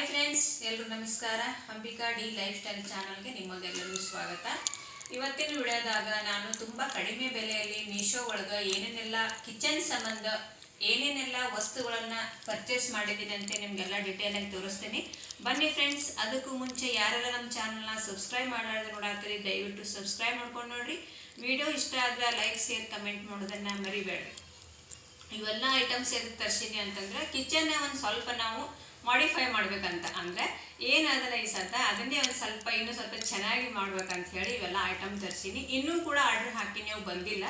Hi friends ಎಲ್ಲರೂ ನಮಸ್ಕಾರ. Ambika D life style ಚಾನಲ್ಗೆ ನಿಮಗೆಲ್ಲರಿಗೂ ಸ್ವಾಗತ. ಇವತ್ತಿನ ವಿಡಿಯೋದಾಗ ನಾನು ತುಂಬ ಕಡಿಮೆ ಬೆಲೆಯಲ್ಲಿ ಮೀಶೋ ಒಳಗೆ ಏನೇನೆಲ್ಲ ಕಿಚನ್ ಸಂಬಂಧ ಏನೇನೆಲ್ಲ ವಸ್ತುಗಳನ್ನು ಪರ್ಚೇಸ್ ಮಾಡಿದ್ದೀನಿ ಅಂತ ನಿಮಗೆಲ್ಲ ಡೀಟೇಲ್ ಆಗಿ ತೋರಿಸ್ತೀನಿ. ಬನ್ನಿ ಫ್ರೆಂಡ್ಸ್ ಅದಕ್ಕೂ ಮುಂಚೆ ಯಾರೆಲ್ಲ ನಮ್ಮ ಚಾನಲ್ನ ಸಬ್ಸ್ಕ್ರೈಬ್ ಮಾಡಾರ್ದು ನೋಡಾತೀರಿ ದಯವಿಟ್ಟು ಸಬ್ಸ್ಕ್ರೈಬ್ ಮಾಡ್ಕೊಂಡು ನೋಡ್ರಿ. ವಿಡಿಯೋ ಇಷ್ಟ ಆದರೆ ಲೈಕ್ ಶೇರ್ ಕಮೆಂಟ್ ಮಾಡೋದನ್ನು ಮರಿಬೇಡ್ರಿ. ಇವೆಲ್ಲ ಐಟಮ್ಸ್ ಎದಕ್ಕೆ ತರ್ಸಿನಿ ಅಂತಂದ್ರೆ ಕಿಚನ್ ಒಂದು ಸ್ವಲ್ಪ ನಾವು ಮಾಡಿಫೈ ಮಾಡ್ಬೇಕಂತ. ಅಂದ್ರೆ ಏನಾದಲ್ಲ ಈ ಸತ ಅದನ್ನೇ ಒಂದು ಸ್ವಲ್ಪ ಇನ್ನೂ ಸ್ವಲ್ಪ ಚೆನ್ನಾಗಿ ಮಾಡ್ಬೇಕಂತ ಹೇಳಿ ಇವೆಲ್ಲ ಐಟಮ್ ತರಿಸೀನಿ. ಇನ್ನೂ ಕೂಡ ಆರ್ಡರ್ ಹಾಕಿ ನೀವು ಬಂದಿಲ್ಲ.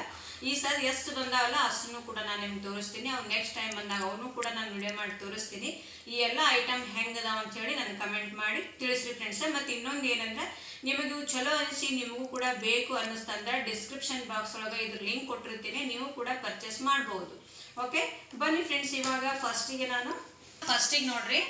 ಈ ಸಲ ಎಷ್ಟು ಬಂದಾವಲ್ಲ ಅಷ್ಟನ್ನು ಕೂಡ ನಾನು ನಿಮ್ಗೆ ತೋರಿಸ್ತೀನಿ. ಅವ್ನು ನೆಕ್ಸ್ಟ್ ಟೈಮ್ ಬಂದಾಗ ಅವನು ಕೂಡ ನಾನು ವಿಡಿಯೋ ಮಾಡಿ ತೋರಿಸ್ತೀನಿ. ಈ ಎಲ್ಲ ಐಟಮ್ ಹೆಂಗದಾವ ಅಂತ ಹೇಳಿ ನನಗೆ ಕಮೆಂಟ್ ಮಾಡಿ ತಿಳಿಸ್ರಿ ಫ್ರೆಂಡ್ಸ್ ಮತ್ತು ಇನ್ನೊಂದು ಏನಂದ್ರೆ, ನಿಮಗೆ ಚಲೋ ಅನಿಸಿ, ನಿಮಗೂ ಕೂಡ ಬೇಕು ಅನ್ನಿಸ್ತಂದ್ರೆ ಡಿಸ್ಕ್ರಿಪ್ಷನ್ ಬಾಕ್ಸ್ ಒಳಗೆ ಇದ್ರ ಲಿಂಕ್ ಕೊಟ್ಟಿರ್ತೀನಿ. ನೀವು ಕೂಡ ಪರ್ಚೇಸ್ ಮಾಡ್ಬೋದು. ಓಕೆ ಬನ್ನಿ ಫ್ರೆಂಡ್ಸ್ ಇವಾಗ ಫಸ್ಟಿಗೆ ನಾನು ಫಸ್ಟಿಗೆ ನೋಡ್ರಿ.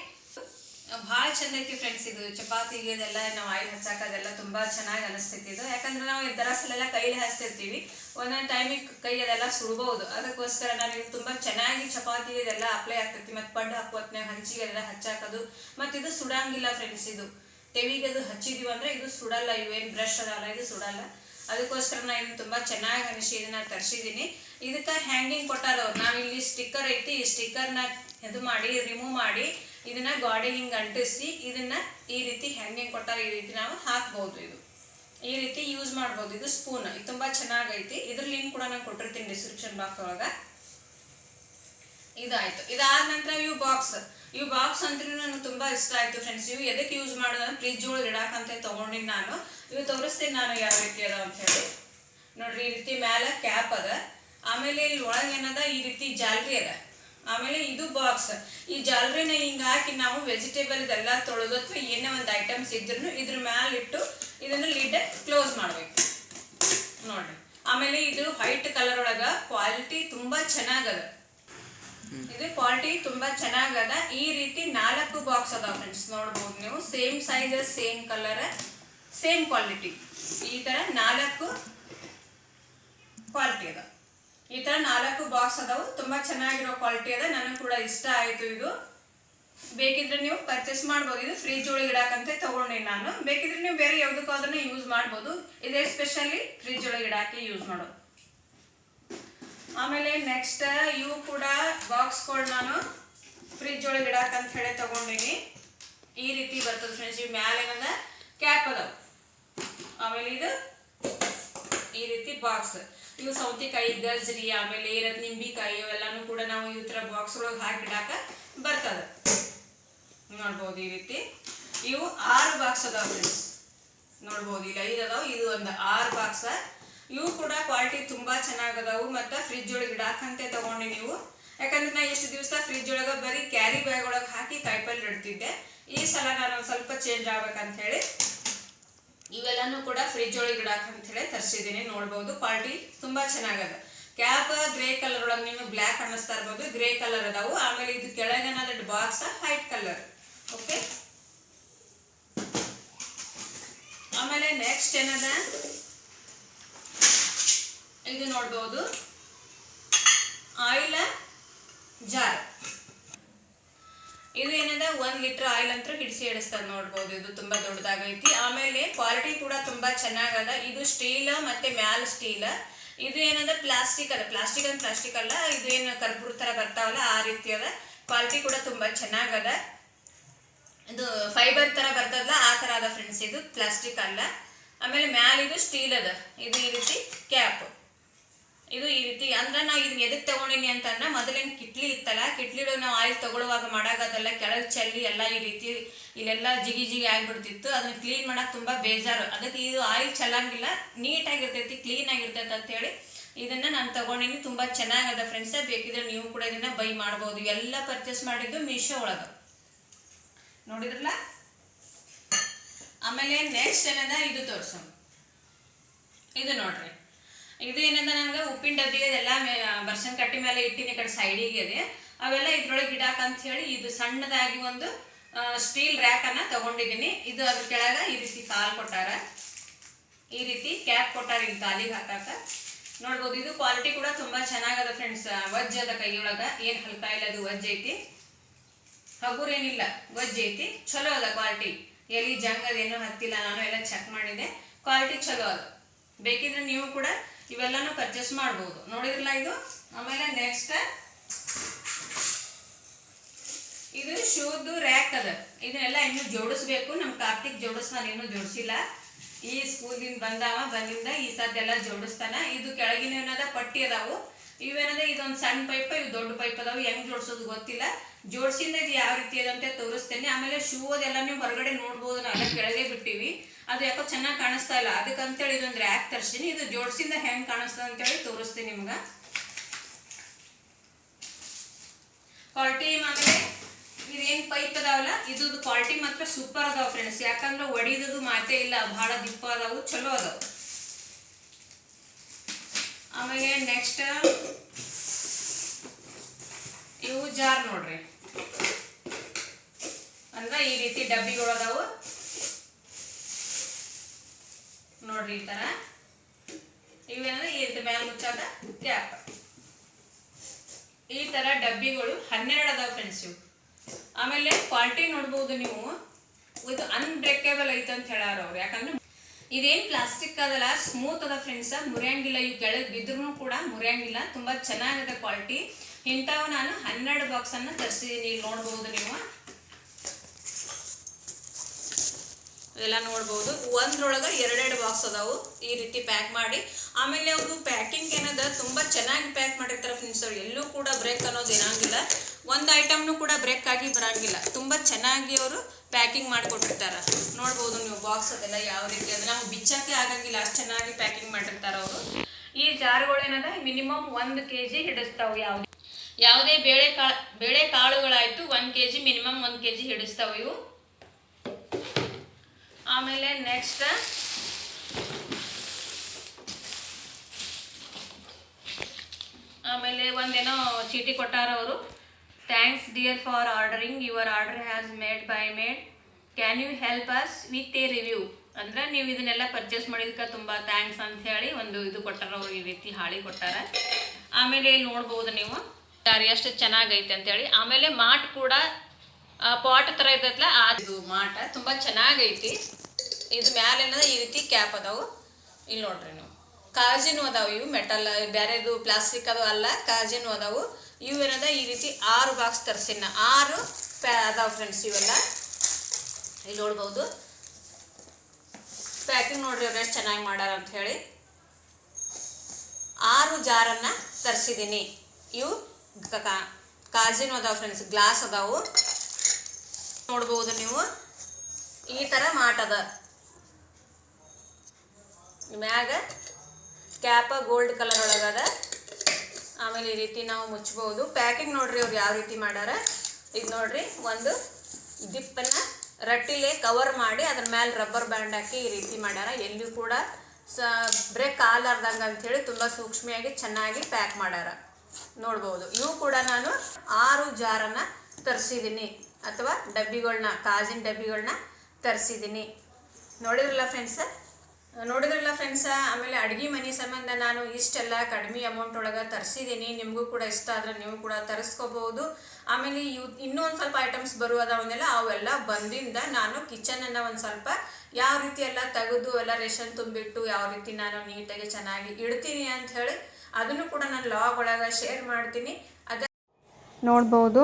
ಭಾಳ ಚಂದ ಐತಿ ಫ್ರೆಂಡ್ಸ್ ಇದು. ಚಪಾತಿಗೆ ಇದೆಲ್ಲ ನಾವು ಆಯಿಲ್ ಹಚ್ಚಾಕ ಅದೆಲ್ಲ ತುಂಬಾ ಚೆನ್ನಾಗಿ ಅನಿಸ್ತೈತಿ ಇದು. ಯಾಕಂದ್ರೆ ನಾವು ದರಸಲೆಲ್ಲ ಕೈಲಿ ಹಚ್ತಿರ್ತೀವಿ. ಒಂದೊಂದು ಟೈಮಿಗೆ ಕೈ ಅದೆಲ್ಲ ಸುಡಬಹುದು ಅದಕ್ಕೋಸ್ಕರ ನಾವು ಇದು ತುಂಬಾ ಚೆನ್ನಾಗಿ ಚಪಾತಿ ಇದೆಲ್ಲ ಅಪ್ಲೈ ಆಗ್ತೈತಿ. ಮತ್ತು ಪಡ್ಡು ಹಂಚಿಗೆ ಎಲ್ಲ ಹಚ್ಚಾಕದು ಮತ್ತು ಇದು ಸುಡಂಗಿಲ್ಲ ಫ್ರೆಂಡ್ಸ್ ಇದು. ತೆವಿಗೆ ಅದು ಹಚ್ಚಿದೀವಿ ಅಂದ್ರೆ ಇದು ಸುಡಲ್ಲ. ಇವೇನು ಬ್ರಷ್ ಅದಲ್ಲ, ಇದು ಸುಡಲ್ಲ. ಅದಕ್ಕೋಸ್ಕರ ನಾನು ಇದನ್ನ ತುಂಬಾ ಚೆನ್ನಾಗಿ ಅನಿಸಿ ಇದನ್ನ ತರಿಸಿದ್ದೀನಿ ಇದಕ್ಕೆ ಹ್ಯಾಂಗಿಂಗ್ ಕೊಟ್ಟಾರ ಅವ್ರು. ನಾವಿಲ್ಲಿ ಸ್ಟಿಕ್ಕರ್ ಐತಿ, ಈ ಸ್ಟಿಕ್ಕರ್ನ ಇದು ಮಾಡಿ ರಿಮೂವ್ ಮಾಡಿ, ಇದನ್ನ ಗಾಡಿ ಹಿಂಗೆ ಅಂಟಿಸಿ, ಇದನ್ನ ಈ ರೀತಿ ಹೆಂಗೆ ಕೊಟ್ಟಾರ ಈ ರೀತಿ ನಾವು ಹಾಕ್ಬೋದು ಇದು. ಈ ರೀತಿ ಯೂಸ್ ಮಾಡ್ಬೋದು. ಇದು ಸ್ಪೂನ್ ಇದು ತುಂಬಾ ಚೆನ್ನಾಗೈತಿ. ಇದ್ರ ಲಿಂಕ್ ಕೂಡ ನಾನು ಕೊಟ್ಟಿರ್ತೀನಿ ಡಿಸ್ಕ್ರಿಪ್ಷನ್ ಬಾಕ್ಸ್ ಒಳಗೆ. ಇದಾಯ್ತು. ಇದಾದ ನಂತರ ಇವು ಬಾಕ್ಸ್ ಇವು ಬಾಕ್ಸ್ ಅಂದ್ರೂ ನನಗೆ ತುಂಬಾ ಇಷ್ಟ ಆಯ್ತು ಫ್ರೆಂಡ್ಸ್ ಇವು ಎದಕ್ಕೆ ಯೂಸ್ ಮಾಡೋದಂದ್ರೆ ಫ್ರಿಜ್ ಒಳಗೆ ಇಡಾಕಂತ ತೊಗೊಂಡಿನಿ ನಾನು. ಇವು ತೋರಿಸ್ತೀನಿ ನಾನು ಯಾವ ರೀತಿ ಅದ ಅಂತ ಹೇಳಿ. ನೋಡ್ರಿ, ಈ ರೀತಿ ಮ್ಯಾಲ ಕ್ಯಾಪ್ ಅದ. ಆಮೇಲೆ ಇಲ್ಲಿ ಒಳಗೆ ಏನದ? ಈ ರೀತಿ ಜಾಲ್ರಿ ಅದ. ಆಮೇಲೆ ಇದು ಬಾಕ್ಸ್ ಈ ಜಾಲ್ರಿನ ಹಿಂಗೆ ಹಾಕಿ ನಾವು ವೆಜಿಟೇಬಲ್ ಇದೆಲ್ಲ ತೊಳೆದು ಅಥವಾ ಏನೇ ಒಂದು ಐಟಮ್ಸ್ ಇದ್ರೂ ಇದ್ರ ಮ್ಯಾಲ ಇಟ್ಟು ಇದನ್ನು ಲಿಡ್ ಕ್ಲೋಸ್ ಮಾಡ್ಬೇಕು. ನೋಡ್ರಿ. ಆಮೇಲೆ ಇದು ವೈಟ್ ಕಲರ್ ಒಳಗ ಕ್ವಾಲಿಟಿ ತುಂಬಾ ಚೆನ್ನಾಗದ. ಇದು ಕ್ವಾಲಿಟಿ ತುಂಬಾ ಚೆನ್ನಾಗದ. ಈ ರೀತಿ ನಾಲ್ಕು ಬಾಕ್ಸ್ ಅದಾವ ಫ್ರೆಂಡ್ಸ್ ನೋಡ್ಬೋದು ನೀವು. Same size same colour same quality ಈ ತರ ನಾಲ್ಕು ಕ್ವಾಲಿಟಿ ಅದ ಈ ತರ ನಾಲ್ಕು ಬಾಕ್ಸ್ ಅದಾವು. ತುಂಬಾ ಚೆನ್ನಾಗಿರೋ ಕ್ವಾಲಿಟಿ ಅದ. ನನಗೆ ಕೂಡ ಇಷ್ಟ ಆಯ್ತು ಇದು. ಬೇಕಿದ್ರೆ ನೀವು ಪರ್ಚೇಸ್ ಮಾಡ್ಬೋದು. ಇದು ಫ್ರಿಜ್ ಒಳಗೆ ಇಡಾಕಂತ ತಗೊಂಡೆ ನಾನು. ಬೇಕಿದ್ರೆ ನೀವು ಬೇರೆ ಯಾವುದಕ್ಕಾದ್ರೂ ಯೂಸ್ ಮಾಡ್ಬೋದು. ಇದೇ ಸ್ಪೆಷಲಿ ಫ್ರಿಜ್ ಒಳಗೆ ಇಡಾಕೆ ಯೂಸ್ ಮಾಡೋದು. ಆಮೇಲೆ ನೆಕ್ಸ್ಟ್ ಇವು ಕೂಡ ಬಾಕ್ಸ್ಗಳು ನಾನು ಫ್ರಿಜ್ ಒಳಗೆ ಇಡಾಕಂತ ಹೇಳಿ ತಗೊಂಡಿನಿ. ಈ ರೀತಿ ಬರ್ತದೆ ಫ್ರೆಂಡ್ಸ್ ಇವು ಮ್ಯಾಲೆ ಏನದ ಕ್ಯಾಪ್ ಅದಾವ. ಆಮೇಲೆ ಇದು ಈ ರೀತಿ ಬಾಕ್ಸ್ ಇವು ಸೌತೆಕಾಯಿ ಗಜ್ರಿ ಆಮೇಲೆ ಇರತ್ ನಿಂಬಿಕಾಯಿ, ಇವೆಲ್ಲಾನು ಕೂಡ ನಾವು ಈ ತರ ಬಾಕ್ಸ್ ಒಳಗೆ ಹಾಕಿಡಾಕ ಬರ್ತದ. ನೋಡ್ಬೋದು ಈ ರೀತಿ. ಇವು ಆರು ಬಾಕ್ಸ್ ಅದಾವ ಫ್ರೆಂಡ್ಸ್ ನೋಡ್ಬೋದು ಈಗ ಐದು ಅದಾವ, ಇದು ಒಂದು ಆರು ಬಾಕ್ಸ ಇವು ಕೂಡ ಕ್ವಾಲಿಟಿ ತುಂಬಾ ಚೆನ್ನಾಗದಾವು ಮತ್ತು ಫ್ರಿಜ್ ಒಳಗೆ ಇಡಾಕಂತೆ ತಗೊಂಡಿ ನೀವು. ಯಾಕಂದ್ರೆ ನಾ ಎಷ್ಟು ದಿವಸ ಫ್ರಿಜ್ ಒಳಗೆ ಬರೀ ಕ್ಯಾರಿ ಬ್ಯಾಗ್ ಒಳಗೆ ಹಾಕಿ ಕಾಯಿಪಲ್ಲೆ ಇಡ್ತಿದ್ದೆ. ಈ ಸಲ ನಾನು ಸ್ವಲ್ಪ ಚೇಂಜ್ ಆಗ್ಬೇಕಂತ ಹೇಳಿ ಇವೆಲ್ಲಾನು ಕೂಡ ಫ್ರಿಜ್ ಒಳಗೆ ಇಡಾಕ ಅಂತ ಹೇಳಿ ತರಿಸಿದ್ದೀನಿ. ನೋಡ್ಬೋದು. ಕ್ವಾಲಿಟಿ ತುಂಬಾ ಚೆನ್ನಾಗದ. ಕ್ಯಾಪ್ ಗ್ರೇ ಕಲರ್ ಒಳಗೆ ನಿಮಗೆ ಬ್ಲ್ಯಾಕ್ ಅನ್ನಿಸ್ತಾ ಇರ್ಬೋದು. ಗ್ರೇ ಕಲರ್ ಅದಾವು. ಆಮೇಲೆ ಇದು ಕೆಳಗೇನಾದ ಬಾಕ್ಸ್ ವೈಟ್ ಕಲರ್ ಓಕೆ ಆಮೇಲೆ ನೆಕ್ಸ್ಟ್ ಏನದ? ಇದು ನೋಡ್ಬೋದು. ಆಯಿಲ್ ಜಾರ್ ಇದು ಏನದ ಒಂದ್ ಲೀಟರ್ ಆಯಿಲ್ ಅಂತ ಹಿಡಿಸಿ ಎಡಿಸ್ತಾರೆ ನೋಡ್ಬೋದು. ಇದು ತುಂಬಾ ದೊಡ್ಡದಾಗೈತಿ. ಆಮೇಲೆ ಕ್ವಾಲಿಟಿ ಕೂಡ ತುಂಬಾ ಚೆನ್ನಾಗದ. ಇದು ಸ್ಟೀಲ್ ಮತ್ತೆ ಮ್ಯಾಲ್ ಸ್ಟೀಲ್ ಇದು ಏನದ ಪ್ಲಾಸ್ಟಿಕ್ ಅದ. ಪ್ಲಾಸ್ಟಿಕ್ ಅಂದ್ರೆ ಪ್ಲಾಸ್ಟಿಕ್ ಅಲ್ಲ. ಇದು ಏನು ಕರ್ಪೂರ ತರ ಬರ್ತಾವಲ್ಲ ಆ ರೀತಿ ಅದ. ಕ್ವಾಲಿಟಿ ಕೂಡ ತುಂಬಾ ಚೆನ್ನಾಗದ. ಇದು ಫೈಬರ್ ತರ ಬರ್ತದಲ್ಲ ಆ ತರ ಅದ ಫ್ರೆಂಡ್ಸ್ ಇದು ಪ್ಲಾಸ್ಟಿಕ್ ಅಲ್ಲ. ಆಮೇಲೆ ಮ್ಯಾಲ್ ಇದು ಸ್ಟೀಲ್ ಅದ. ಇದು ಈ ರೀತಿ ಕ್ಯಾಪ್ ಇದು ಈ ರೀತಿ, ಅಂದ್ರೆ ನಾವು ಇದನ್ನ ಎದಕ್ಕೆ ತಗೊಂಡಿನಿ ಅಂತಂದ್ರೆ ಮೊದಲಿನ ಕಿಟ್ಲಿ ಇತ್ತಲ್ಲ ಕಿಟ್ಲಿ ನಾವು ಆಯಿಲ್ ತಗೊಳ್ಳುವಾಗ ಮಾಡಾಗದೆಲ್ಲ ಕೆಳಗೆ ಚೆಲ್ಲಿ ಎಲ್ಲ ಈ ರೀತಿ ಇಲ್ಲೆಲ್ಲ ಜಿಗಿ ಜಿಗಿ ಆಗಿಬಿಡ್ತಿತ್ತು. ಅದನ್ನ ಕ್ಲೀನ್ ಮಾಡಕ್ ತುಂಬಾ ಬೇಜಾರು. ಅದಕ್ಕೆ ಇದು ಆಯಿಲ್ ಚೆಲ್ಲಂಗಿಲ್ಲ, ನೀಟಾಗಿರ್ತೈತಿ ಕ್ಲೀನ್ ಆಗಿರ್ತೈತೆ ಅಂತ ಹೇಳಿ ಇದನ್ನ ನಾನು ತಗೊಂಡಿನಿ. ತುಂಬಾ ಚೆನ್ನಾಗದ ಫ್ರೆಂಡ್ಸ್ ಬೇಕಿದ್ರೆ ನೀವು ಕೂಡ ಇದನ್ನ ಬೈ ಮಾಡ್ಬೋದು. ಎಲ್ಲ ಪರ್ಚೇಸ್ ಮಾಡಿದ್ದು ಮೀಶೋ ಒಳಗೆ. ನೋಡಿದ್ರಲ್ಲ? ಆಮೇಲೆ ನೆಕ್ಸ್ಟ್ ಏನದ? ಇದು ತೋರಿಸು. ಇದು ನೋಡ್ರಿ. ಇದು ಏನಂದ ನಂಗೆ, ಉಪ್ಪಿನ ಡಬ್ಬಿ ಅದೆಲ್ಲ ಬರ್ಸನ್ ಕಟ್ಟಿ ಮೇಲೆ ಇಟ್ಟಿನಿ ಕಡೆ ಸೈಡಿಗೆ ಅದೇ ಅವೆಲ್ಲ ಇದ್ರೊಳಗೆ ಇಡಾಕ ಅಂತ ಹೇಳಿ ಇದು ಸಣ್ಣದಾಗಿ ಒಂದು ಸ್ಟೀಲ್ ರ್ಯಾಕ್ ಅನ್ನ ತಗೊಂಡಿದ್ದೀನಿ ಇದು ಅದ್ರ ಕೆಳಗ ಈ ರೀತಿ ಕಾಲ್ ಕೊಟ್ಟಾರ. ಈ ರೀತಿ ಕ್ಯಾಪ್ ಕೊಟ್ಟಾರ ಇಲ್ಲಿ ಕಾಲಿಗೆ ಹಾಕಾಕ. ನೋಡ್ಬೋದು, ಇದು ಕ್ವಾಲಿಟಿ ಕೂಡ ತುಂಬಾ ಚೆನ್ನಾಗದ ಫ್ರೆಂಡ್ಸ್ ವಜ್ಜ ಅದ ಕೈಯೊಳಗೆ. ಏನ್ ಹಲ್ಕ ಇಲ್ಲ, ಅದು ವಜ್ಜ ಐತಿ. ಹಗುರ್ ಏನಿಲ್ಲ ಗೊಜ್ಜಿ ಐತಿ. ಚಲೋ ಅದ ಕ್ವಾಲಿಟಿ ಎಲ್ಲಿ ಜಂಗ್ ಅದೇನು ಹತ್ತಿಲ್ಲ. ನಾನು ಎಲ್ಲ ಚೆಕ್ ಮಾಡಿದೆ. ಕ್ವಾಲಿಟಿ ಚಲೋ ಅದ. ಬೇಕಿದ್ರೆ ನೀವು ಕೂಡ ಇವೆಲ್ಲನೂ ಪರ್ಚೇಸ್ ಮಾಡ್ಬೋದು. ನೋಡಿದ್ರಲ್ಲ ಇದು? ಆಮೇಲೆ ನೆಕ್ಸ್ಟ್ ಇದು ಶೂದು ರ್ಯಾಕ್ ಅದ. ಇದನ್ನೆಲ್ಲ ಇನ್ನು ಜೋಡಿಸ್ಬೇಕು. ನಮ್ಮ ಕಾರ್ತಿಕ್ ಜೋಡಿಸ್ತಾನೆ, ಇನ್ನೂ ಜೋಡಿಸಿಲ್ಲ. ಈ ಸ್ಕೂಲಿಂದ ಬಂದಾವ, ಬಂದಿಂದ ಈ ಸದ್ದೆಲ್ಲ ಜೋಡಿಸ್ತಾನ. ಇದು ಕೆಳಗಿನ ಏನದ ಪಟ್ಟಿ ಅದಾವು. ಇವೇನದ ಇದೊಂದು ಸಣ್ಣ ಪೈಪ್, ಇವು ದೊಡ್ಡ ಪೈಪ್ ಅದಾವು ಹೆಂಗ್ ಜೋಡಿಸೋದು ಗೊತ್ತಿಲ್ಲ. ಜೋಡಿಸಿಂದ ಇದು ಯಾವ ರೀತಿ ಅದಂತೆ ತೋರಿಸ್ತೇನೆ. ಆಮೇಲೆ ಶೂ ಅದೆಲ್ಲ ನೀವು ಹೊರಗಡೆ ನೋಡ್ಬೋದು, ನಾವೆಲ್ಲ ಕೆಳಗೆ ಬಿಟ್ಟಿವಿ. ಅದು ಯಾಕೋ ಚೆನ್ನಾಗಿ ಕಾಣಿಸ್ತಾ ಇಲ್ಲ. ಅದಕ್ಕಂತೇಳಿ ಇದೊಂದು ರ್ಯಾಕ್ ತರ್ಸಿನಿ. ಇದು ಜೋಡಿಸಿಂದ ಹೆಂಗ್ ಕಾಣಿಸ್ತದೆ ಅಂತೇಳಿ ತೋರಿಸ್ತೀನಿ ನಿಮ್ಗೆ. ಕ್ವಾಲಿಟಿ ಮಾತ್ರ ಇದೇನ್ ಪೈಪ್ ಅದಾವಲ್ಲ ಇದು ಕ್ವಾಲಿಟಿ ಮಾತ್ರ ಸೂಪರ್ ಅದಾವ ಫ್ರೆಂಡ್ಸ್ ಯಾಕಂದ್ರೆ ಒಡಿದದು ಮಾತೇ ಇಲ್ಲ ಬಹಳ ದಿಪ್ಪ ಅದಾವು, ಚಲೋ ಅದಾವ. ಆಮೇಲೆ ನೆಕ್ಸ್ಟ್ ಇವು ಜಾರ್ ನೋಡ್ರಿ. ಅಂದ್ರೆ ಈ ರೀತಿ ಡಬ್ಬಿಗಳು ಅದಾವು. ನೋಡ್ರಿ ಈ ತರ. ಇವೇನಂದ್ರೆ ಈ ರೀತಿ ಮ್ಯಾಲ ಮುಚ್ಚಾದ ಗ್ಯಾಪ್ ಈ ತರ ಡಬ್ಬಿಗಳು ಹನ್ನೆರಡು ಅದಾವ ಫ್ರೆಂಡ್ಸ್ ಇವು. ಆಮೇಲೆ ಕ್ವಾಲಿಟಿ ನೋಡ್ಬೋದು ನೀವು. ಇದು ಅನ್ಬ್ರೇಕೇಬಲ್ ಐತೆ ಅಂತ ಹೇಳಾರ ಅವ್ರು. ಯಾಕಂದ್ರೆ ಇದೇನ್ ಪ್ಲಾಸ್ಟಿಕ್ ಅದಲ್ಲ ಸ್ಮೂತ್ ಅದ ಫ್ರೆಂಡ್ಸ್ ಮುರಿಯಂಗಿಲ್ಲ ಇವು ಕೆಳಗೆ ಬಿದ್ರೂ ಕೂಡ ಮುರಿಯಂಗಿಲ್ಲ. ತುಂಬಾ ಚೆನ್ನಾಗಿದೆ ಕ್ವಾಲಿಟಿ ಇಂಥವು ನಾನು ಹನ್ನೆರಡು ಬಾಕ್ಸ್ ಅನ್ನ ತರಿಸಿದೀನಿ. ಇಲ್ಲಿ ನೋಡ್ಬೋದು ನೀವು. ಎಲ್ಲ ನೋಡ್ಬೋದು. ಒಂದ್ರೊಳಗೆ ಎರಡೆರಡು ಬಾಕ್ಸ್ ಅದಾವು. ಈ ರೀತಿ ಪ್ಯಾಕ್ ಮಾಡಿ. ಆಮೇಲೆ ಅವರು ಪ್ಯಾಕಿಂಗ್ ಏನದ ತುಂಬ ಚೆನ್ನಾಗಿ ಪ್ಯಾಕ್ ಮಾಡಿರ್ತಾರೆ ಫ್ರೆಂಡ್ಸ್ ಅವ್ರು. ಎಲ್ಲೂ ಕೂಡ ಬ್ರೇಕ್ ಅನ್ನೋದು ಏನಾಗಿಲ್ಲ ಒಂದು ಐಟಮ್ನು ಕೂಡ ಬ್ರೇಕ್ ಆಗಿ ಬರಂಗಿಲ್ಲ. ತುಂಬಾ ಚೆನ್ನಾಗಿ ಅವರು ಪ್ಯಾಕಿಂಗ್ ಮಾಡಿಕೊಟ್ಟಿರ್ತಾರೆ. ನೋಡ್ಬೋದು ನೀವು ಬಾಕ್ಸ್ ಅದೆಲ್ಲ ಯಾವ ರೀತಿ ಅದು. ನಾವು ಬಿಚ್ಚಕ್ಕೆ ಆಗಂಗಿಲ್ಲ. ಅಷ್ಟು ಚೆನ್ನಾಗಿ ಪ್ಯಾಕಿಂಗ್ ಮಾಡಿರ್ತಾರೆ ಅವರು. ಈ ಜಾರುಗಳು ಏನದ? ಮಿನಿಮಮ್ ಒಂದು ಕೆ ಜಿ ಹಿಡಿಸ್ತಾವೆ ಯಾವುದೇ. ಯಾವುದೇ ಬೇಳೆ ಕಾಳು, ಬೇಳೆ ಕಾಳುಗಳಾಯಿತು, ಒಂದು ಕೆ ಜಿ ಮಿನಿಮಮ್ ಒಂದು ಕೆ ಜಿ ಹಿಡಿಸ್ತಾವೆ ಇವು. ಆಮೇಲೆ ನೆಕ್ಸ್ಟ್ ಆಮೇಲೆ ಒಂದೇನೋ ಚೀಟಿ ಕೊಟ್ಟಾರ ಅವರು. Thanks dear for ordering your order has made by made can you help us with a review ಅಂದ್ರೆ ನೀವು ಇದನ್ನೆಲ್ಲ ಪರ್ಚೇಸ್ ಮಾಡಿದಕ್ಕೆ ತುಂಬ ಥ್ಯಾಂಕ್ಸ್ ಅಂತ ಹೇಳಿ ಒಂದು ಇದು ಕೊಟ್ಟಾರ, ಅವ್ರು ಈ ರೀತಿ ಹಾಳಿ ಕೊಟ್ಟಾರ. ಆಮೇಲೆ ಇಲ್ಲಿ ನೋಡ್ಬೋದು ನೀವು. ಯಾರು ಅಷ್ಟು ಚೆನ್ನಾಗೈತೆ ಅಂತೇಳಿ ಆಮೇಲೆ ಮಾಟ್ ಕೂಡ ಪಾಟ್ ಥರ ಇರ್ತೈತಲ್ಲ ಅದು ಮಾಟ ತುಂಬ ಚೆನ್ನಾಗೈತಿ. ಇದು ಮ್ಯಾಲೇನದ ಈ ರೀತಿ ಕ್ಯಾಪ್ ಅದಾವು. ಇಲ್ಲಿ ನೋಡ್ರಿ ನೀವು. ಕಾಜಿನೂ ಅದಾವು ಇವು, ಮೆಟಲ್ ಬೇರೆದು ಪ್ಲಾಸ್ಟಿಕ್ ಅದು ಅಲ್ಲ, ಕಾಜಿನೂ ಅದಾವು. ಇವು ಏನದ, ಈ ರೀತಿ ಆರು ಬಾಕ್ಸ್ ತರಿಸಿನ. ಆರು ಪ್ಯಾ ಅದಾವ ಫ್ರೆಂಡ್ಸ್ ಇವೆಲ್ಲ. ಇಲ್ಲಿ ನೋಡ್ಬೋದು. ಪ್ಯಾಕಿಂಗ್ ನೋಡ್ರಿ ಅವ್ರು ಎಷ್ಟು ಚೆನ್ನಾಗಿ ಮಾಡ್ಯಾರ ಅಂತ ಹೇಳಿ. ಆರು ಜಾರನ್ನು ತರಿಸಿದ್ದೀನಿ ಇವು ಕಾಜಿನೂ ಅದಾವ ಫ್ರೆಂಡ್ಸ್ ಗ್ಲಾಸ್ ಅದಾವು. ನೋಡ್ಬೋದು ನೀವು. ಈ ಥರ ಮಾಟದ. ಮ್ಯಾಗ ಕ್ಯಾಪ ಗೋಲ್ಡ್ ಕಲರ್ ಒಳಗದ ಆಮೇಲೆ ಈ ರೀತಿ ನಾವು ಮುಚ್ಬೋದು. ಪ್ಯಾಕಿಂಗ್ ನೋಡ್ರಿ ಅವ್ರು ಯಾವ ರೀತಿ ಮಾಡ್ಯಾರ. ಇದು ನೋಡ್ರಿ, ಒಂದು ದಿಪ್ಪನ್ನ ರಟ್ಟಿಲೆ ಕವರ್ ಮಾಡಿ ಅದ್ರ ಮೇಲೆ ರಬ್ಬರ್ ಬ್ಯಾಂಡ್ ಹಾಕಿ ಈ ರೀತಿ ಮಾಡ್ಯಾರ. ಎಲ್ಲಿಯೂ ಕೂಡ ಸ ಬ್ರೇಕ್ ಆಲಾರ್ದಂಗೆ ಅಂಥೇಳಿ ತುಂಬ ಸೂಕ್ಷ್ಮಿಯಾಗಿ ಚೆನ್ನಾಗಿ ಪ್ಯಾಕ್ ಮಾಡ್ಯಾರ. ನೋಡ್ಬೋದು. ಇವು ಕೂಡ ನಾನು ಆರು ಜಾರನ್ನ ತರಿಸಿದ್ದೀನಿ ಅಥವಾ ಡಬ್ಬಿಗಳನ್ನ ಕಾಜಿನ ಡಬ್ಬಿಗಳನ್ನ ತರಿಸಿದ್ದೀನಿ. ನೋಡಿದ್ರಲ್ಲ ಫ್ರೆಂಡ್ಸ ನೋಡಿದ್ರಲ್ಲ ಫ್ರೆಂಡ್ಸ ಆಮೇಲೆ ಅಡುಗೆ ಮನೆ ಸಂಬಂಧ ನಾನು ಇಷ್ಟೆಲ್ಲ ಕಡಿಮೆ ಅಮೌಂಟ್ ಒಳಗೆ ತರಿಸಿದ್ದೀನಿ. ನಿಮಗೂ ಕೂಡ ಇಷ್ಟ ಆದರೆ ನೀವು ಕೂಡ ತರಿಸ್ಕೋಬಹುದು ಆಮೇಲೆ ಇವು ಇನ್ನೂ ಒಂದು ಸ್ವಲ್ಪ ಐಟಮ್ಸ್ ಬರುವುದವನ್ನೆಲ್ಲ ಅವೆಲ್ಲ ಬಂದಿಂದ ನಾನು ಕಿಚನನ್ನು ಒಂದು ಸ್ವಲ್ಪ ಯಾವ ರೀತಿ ಎಲ್ಲ ತೆಗೆದು ಎಲ್ಲ ರೇಷನ್ ತುಂಬಿಟ್ಟು ಯಾವ ರೀತಿ ನಾನು ನೀಟಾಗಿ ಚೆನ್ನಾಗಿ ಇಡ್ತೀನಿ ಅಂತ ಹೇಳಿ, ಅದನ್ನು ಕೂಡ ನಾನು ಲಾಗ್ ಒಳಗೆ ಶೇರ್ ಮಾಡ್ತೀನಿ. ನೋಡ್ಬೋದು.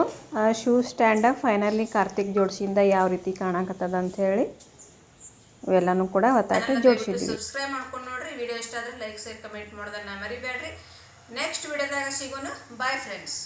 ಶೂ ಸ್ಟ್ಯಾಂಡ ಫೈನಲಿ ಕಾರ್ತಿಕ್ ಜೋಡಿಸಿಂದ ಯಾವ ರೀತಿ ಕಾಣಕತ್ತದ ಅಂತ ಹೇಳಿ ಇವೆಲ್ಲನೂ ಕೂಡ ಒತ್ತಾಟ ಜೋಡಿಸಿದ್ವಿ ಸಬ್ಸ್ಕ್ರೈಬ್ ಮಾಡ್ಕೊಂಡು ನೋಡ್ರಿ. ವಿಡಿಯೋ ಇಷ್ಟ ಆದ್ರೆ ಲೈಕ್ ಶೇರ್ ಕಮೆಂಟ್ ಮಾಡೋದನ್ನ ಮರಿಬೇಡ್ರಿ. ನೆಕ್ಸ್ಟ್ ವಿಡಿಯೋದಾಗ ಸಿಗೋಣ. Bye friends